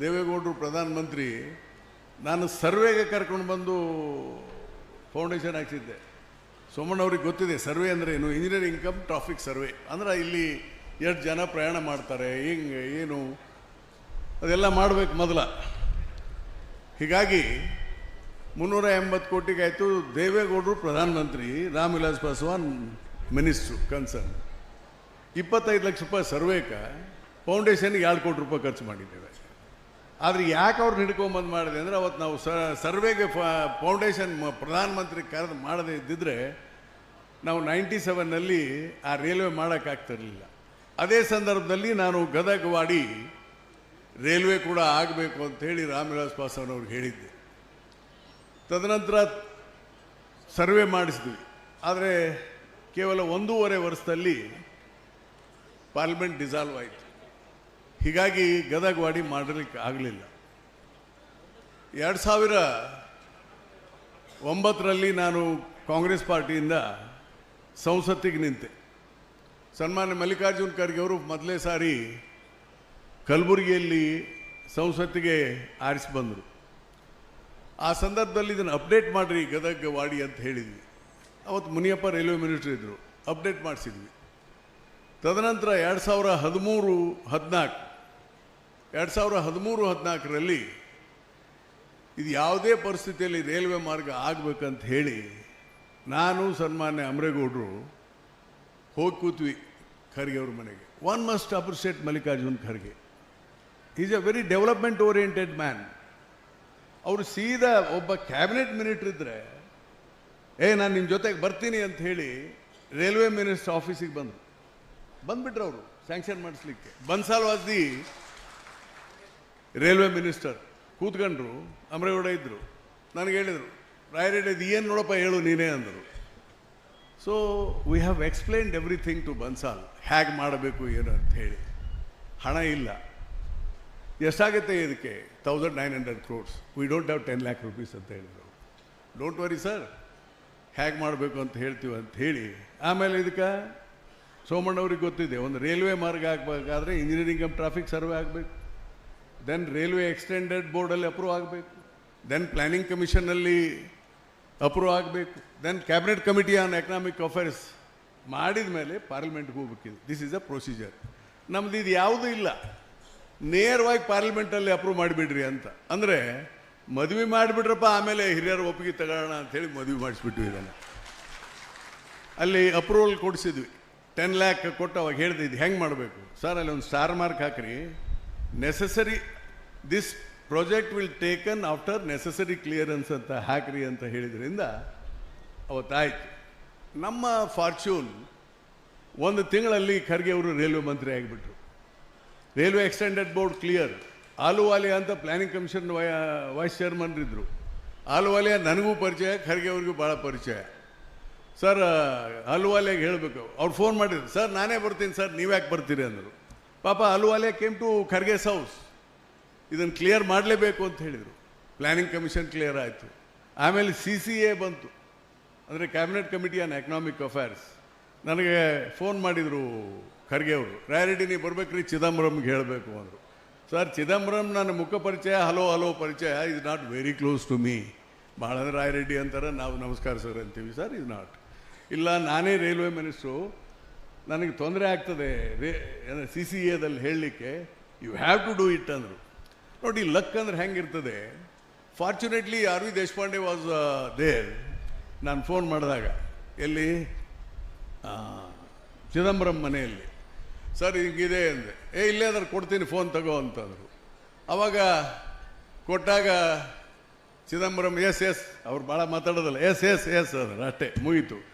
ದೇವೇಗೌಡರು ಪ್ರಧಾನಮಂತ್ರಿ, ನಾನು ಸರ್ವೆಗೆ ಕರ್ಕೊಂಡು ಬಂದು ಫೌಂಡೇಶನ್ ಹಾಕ್ಸಿದ್ದೆ. ಸೋಮಣ್ಣವ್ರಿಗೆ ಗೊತ್ತಿದೆ, ಸರ್ವೆ ಅಂದರೆ ಏನು? Engineering cum traffic survey. ಅಂದ್ರೆ ಇಲ್ಲಿ ಎಷ್ಟು ಜನ ಪ್ರಯಾಣ ಮಾಡ್ತಾರೆ, ಹಿಂಗೆ, ಏನು? ಅದೆಲ್ಲ ಮಾಡಬೇಕು ಮೊದಲ. ಹೀಗಾಗಿ ಮುನ್ನೂರ ಎಂಬತ್ತು ಕೋಟಿಗೆ ಆಯಿತು ದೇವೇಗೌಡರು ಪ್ರಧಾನಮಂತ್ರಿ ರಾಮ್ ವಿಲಾಸ್ ಪಾಸ್ವಾನ್ ಮಿನಿಸ್ಟ್ರು, ಕನ್ಸರ್ನ್. ಇಪ್ಪತ್ತೈದು ಲಕ್ಷ ರೂಪಾಯಿ ಸರ್ವೇಕ, ಫೌಂಡೇಶನ್ಗೆ ಎರಡು ಕೋಟಿ ರೂಪಾಯಿ ಖರ್ಚು ಮಾಡಿದ್ದೇವೆ. ಆದರೆ ಯಾಕೆ ಅವ್ರನ್ನ ಹಿಡ್ಕೊಂಬಂದು ಮಾಡಿದೆ ಅಂದರೆ ಅವತ್ತು ನಾವು ಸರ್ವೆಗೆ ಫೌಂಡೇಶನ್ ಪ್ರಧಾನಮಂತ್ರಿ ಕರೆದು ಮಾಡದೇ ಇದ್ದಿದ್ರೆ ನಾವು ನೈಂಟಿ ಸೆವೆನ್ನಲ್ಲಿ ಆ ರೈಲ್ವೆ ಮಾಡೋಕ್ಕಾಗ್ತಿರಲಿಲ್ಲ ಅದೇ ಸಂದರ್ಭದಲ್ಲಿ ನಾನು ಗದಗವಾಡಿ ರೈಲ್ವೆ ಕೂಡ ಆಗಬೇಕು ಅಂಥೇಳಿ ರಾಮವಿಲಾಸ್ ಪಾಸ್ವಾನ್ ಅವ್ರಿಗೆ ಹೇಳಿದ್ದೆ. ತದನಂತರ ಸರ್ವೆ ಮಾಡಿಸಿದ್ವಿ. ಆದರೆ ಕೇವಲ ಒಂದೂವರೆ ವರ್ಷದಲ್ಲಿ ಪಾರ್ಲಿಮೆಂಟ್ ಡಿಸಾಲ್ವ್ ಆಯಿತು. ಹೀಗಾಗಿ ಗದಗವಾಡಿ ಮಾಡಲಿಕ್ಕೆ ಆಗಲಿಲ್ಲ. ಎರಡು ಸಾವಿರ ಒಂಬತ್ತರಲ್ಲಿ ನಾನು ಕಾಂಗ್ರೆಸ್ ಪಾರ್ಟಿಯಿಂದ ಸಂಸತ್ತಿಗೆ ನಿಂತೆ. ಸನ್ಮಾನ್ಯ ಮಲ್ಲಿಕಾರ್ಜುನ್ ಖರ್ಗೆ ಅವರು ಮೊದಲೇ ಸಾರಿ ಕಲಬುರಗಿಯಲ್ಲಿ ಸಂಸತ್ತಿಗೆ ಆರಿಸಿ ಬಂದರು. ಆ ಸಂದರ್ಭದಲ್ಲಿ ಇದನ್ನು ಅಪ್ಡೇಟ್ ಮಾಡಿರಿ ಗದಗ ವಾಡಿ ಅಂತ ಹೇಳಿದ್ವಿ. ಅವತ್ತು ಮುನಿಯಪ್ಪ ರೈಲ್ವೆ ಮಿನಿಸ್ಟರ್ ಇದ್ದರು ಅಪ್ಡೇಟ್ ಮಾಡಿಸಿದ್ವಿ. ತದನಂತರ ಎರಡು ಸಾವಿರ ಹದಿಮೂರು ಹದಿನಾಲ್ಕು ಎರಡು ಸಾವಿರ ಹದಿಮೂರು ಹದಿನಾಲ್ಕರಲ್ಲಿ ಇದು ಯಾವುದೇ ಪರಿಸ್ಥಿತಿಯಲ್ಲಿ ರೈಲ್ವೆ ಮಾರ್ಗ ಆಗಬೇಕಂತ ಹೇಳಿ ನಾನು ಸನ್ಮಾನ್ಯ ಅಮರೇಗೌಡರು ಹೋಗಿ ಕೂತ್ವಿ ಖರ್ಗೆ ಅವ್ರ ಮನೆಗೆ. One must appreciate Mallikarjun Kharge. Is a very development oriented man ಅವರು ಸೀದಾ ಒಬ್ಬ ಕ್ಯಾಬಿನೆಟ್ ಮಿನಿಸ್ಟರ್ ಇದ್ದರೆ ಏ, ನಾನು ನಿಮ್ಮ ಜೊತೆಗೆ ಬರ್ತೀನಿ ಅಂತ ಹೇಳಿ ರೈಲ್ವೆ ಮಿನಿಸ್ಟರ್ ಆಫೀಸಿಗೆ ಬಂದರು. ಬಂದುಬಿಟ್ರು ಅವರು sanction ಮಾಡಿಸ್ಲಿಕ್ಕೆ. Bansal was the railway minister ಕೂತ್ಕೊಂಡ್ರು, Amaregowda ಇದ್ದರು ನನಗೆ ಹೇಳಿದರು, ರಾಯರೆಡ್ಡಿ ಇದು ಏನು ನೋಡಪ್ಪ ಹೇಳು ನೀನೇ ಅಂದರು. So we have explained everything to Bansal ಹೇಗೆ ಮಾಡಬೇಕು, ಏನು ಅಂತ ಹೇಳಿ. ಹಣ ಇಲ್ಲ. ಎಷ್ಟಾಗುತ್ತೆ ಇದಕ್ಕೆ? Thousand nine hundred crores we don't have ten lakh rupees ಅಂತ ಹೇಳಿದರು. ಡೋಂಟ್ ವರಿ ಸರ್ ಹೇಗೆ ಮಾಡಬೇಕು ಅಂತ ಹೇಳ್ತೀವಿ ಅಂತ ಹೇಳಿ. ಆಮೇಲೆ ಇದಕ್ಕೆ ಸೋಮಣ್ಣವ್ರಿಗೆ ಗೊತ್ತಿದೆ, ಒಂದು ರೈಲ್ವೆ ಮಾರ್ಗ ಆಗಬೇಕಾದ್ರೆ ಇಂಜಿನಿಯರಿಂಗ್ ಟ್ರಾಫಿಕ್ ಸರ್ವೆ ಆಗಬೇಕು. ದೆನ್ ರೈಲ್ವೆ ಎಕ್ಸ್ಟೆಂಡೆಡ್ ಬೋರ್ಡಲ್ಲಿ ಅಪ್ರೂವ್ ಆಗಬೇಕು. ದೆನ್ ಪ್ಲ್ಯಾನಿಂಗ್ ಕಮಿಷನಲ್ಲಿ ಅಪ್ರೂವ್ ಆಗಬೇಕು. Then cabinet committee on economic affairs ಮಾಡಿದ ಮೇಲೆ ಪಾರ್ಲಿಮೆಂಟ್ಗೆ ಹೋಗ್ಬೇಕಿದೆ. ದಿಸ್ ಈಸ್ ಅ ಪ್ರೊಸೀಜರ್ ನಮ್ದು ಇದು ಯಾವುದೂ ಇಲ್ಲ. ನೇರವಾಗಿ ಪಾರ್ಲಿಮೆಂಟಲ್ಲಿ ಅಪ್ರೂವ್ ಮಾಡಿಬಿಡ್ರಿ ಅಂತ. ಅಂದರೆ ಮದುವೆ ಮಾಡಿಬಿಟ್ರಪ್ಪ, ಆಮೇಲೆ ಹಿರಿಯರ ಒಪ್ಪಿಗೆ ತಗೊಳ್ಳೋಣ ಅಂತೇಳಿ ಮದುವೆ ಮಾಡಿಸ್ಬಿಟ್ವಿ ಇದನ್ನು. ಅಲ್ಲಿ ಅಪ್ರೂವಲ್ ಕೊಡಿಸಿದ್ವಿ. ಟೆನ್ ಲ್ಯಾಕ್ ಕೊಟ್ಟು ಅವಾಗ ಹೇಳಿದೆ, ಇದು ಹೆಂಗೆ ಮಾಡಬೇಕು? ಸರ್, ಅಲ್ಲಿ ಒಂದು ಸ್ಟಾರ್ ಮಾರ್ಕ್ ಹಾಕ್ರಿ. Necessary this project will taken after necessary clearance ಅಂತ, ಹಾಕ್ರಿ ಅಂತ ಹೇಳಿದ್ರಿಂದ ಅವತ್ತಾಯ್ತು. ನಮ್ಮ ಫಾರ್ಚೂನ್ ಒಂದು ತಿಂಗಳಲ್ಲಿ ಖರ್ಗೆ ಅವರು ರೈಲ್ವೆ ಮಂತ್ರಿ ಆಗಿಬಿಟ್ರು. Railway extended board clear Ahluwalia ಅಂತ ಪ್ಲಾನಿಂಗ್ ಕಮಿಷನ್ ವೈಸ್ ಚೇರ್ಮನ್ ಇದ್ದರು ಆಲುವಾಲಿಯಾ ನನಗೂ ಪರಿಚಯ, ಖರ್ಗೆ ಅವ್ರಿಗೂ ಭಾಳ ಪರಿಚಯ. ಸರ್ ಅಲುವಾಲೆಗೆ ಹೇಳಬೇಕು. ಅವ್ರು ಫೋನ್ ಮಾಡಿದ್ರು. ಸರ್, ನಾನೇ ಬರ್ತೀನಿ ಸರ್, ನೀವ್ಯಾಕೆ ಬರ್ತೀರಿ? ಅಂದರು. ಪಾಪ Ahluwalia came to Kharge's house ಇದನ್ನು ಕ್ಲಿಯರ್ ಮಾಡಲೇಬೇಕು ಅಂತ ಹೇಳಿದರು. ಪ್ಲ್ಯಾನಿಂಗ್ ಕಮಿಷನ್ ಕ್ಲಿಯರ್ ಆಯಿತು. ಆಮೇಲೆ ಸಿ ಸಿ ಎ ಬಂತು. ಅಂದರೆ cabinet committee on economic affairs ನನಗೆ ಫೋನ್ ಮಾಡಿದರು ಖರ್ಗೆ ಅವರು. ರಾಯರೆಡ್ಡಿ ನೀವು ಬರ್ಬೇಕ್ರಿ, ಚಿದಂಬರಂಗೆ ಹೇಳಬೇಕು ಅಂದರು. ಸರ್ ಚಿದಂಬರಂ ನನ್ನ ಮುಖ ಪರಿಚಯ, ಹಲೋ ಹಲೋ ಪರಿಚಯ is not very close to me ಭಾಳ ಅಂದರೆ ರಾಯರೆಡ್ಡಿ ಅಂತಾರೆ, ನಾವು ನಮಸ್ಕಾರ ಸರ್ ಅಂತೀವಿ. ಸರ್ ಇಸ್ ನಾಟ್ ಇಲ್ಲ, ನಾನೇ ರೈಲ್ವೆ ಮಿನಿಸ್ಟ್ರು ನನಗೆ ತೊಂದರೆ ಆಗ್ತದೆ, ರೇ ಸಿ ಸಿ ಎದಲ್ಲಿ ಹೇಳಲಿಕ್ಕೆ you have to do it ಅಂದರು. ನೋಡಿ ಲಕ್ ಅಂದ್ರೆ ಹೆಂಗಿರ್ತದೆ? Fortunately R V Deshpande was there ನಾನು ಫೋನ್ ಮಾಡಿದಾಗ. ಎಲ್ಲಿ? ಚಿದಂಬರಂ ಮನೆಯಲ್ಲಿ. ಸರ್, ಹಿಂಗಿದೆ ಅಂದೆ. ಏ, ಇಲ್ಲೇ ಅದ್ರ ಕೊಡ್ತೀನಿ ಫೋನ್ ತಗೋ ಅಂತಂದರು. ಅವಾಗ ಕೊಟ್ಟಾಗ ಚಿದಂಬರಂ ಎಸ್ ಎಸ್ ಅವ್ರು ಭಾಳ ಮಾತಾಡೋದಲ್ಲ ಎಸ್ ಎಸ್ ಎಸ್ ಅಂದ್ರೆ. ಅಷ್ಟೇ, ಮುಗೀತು.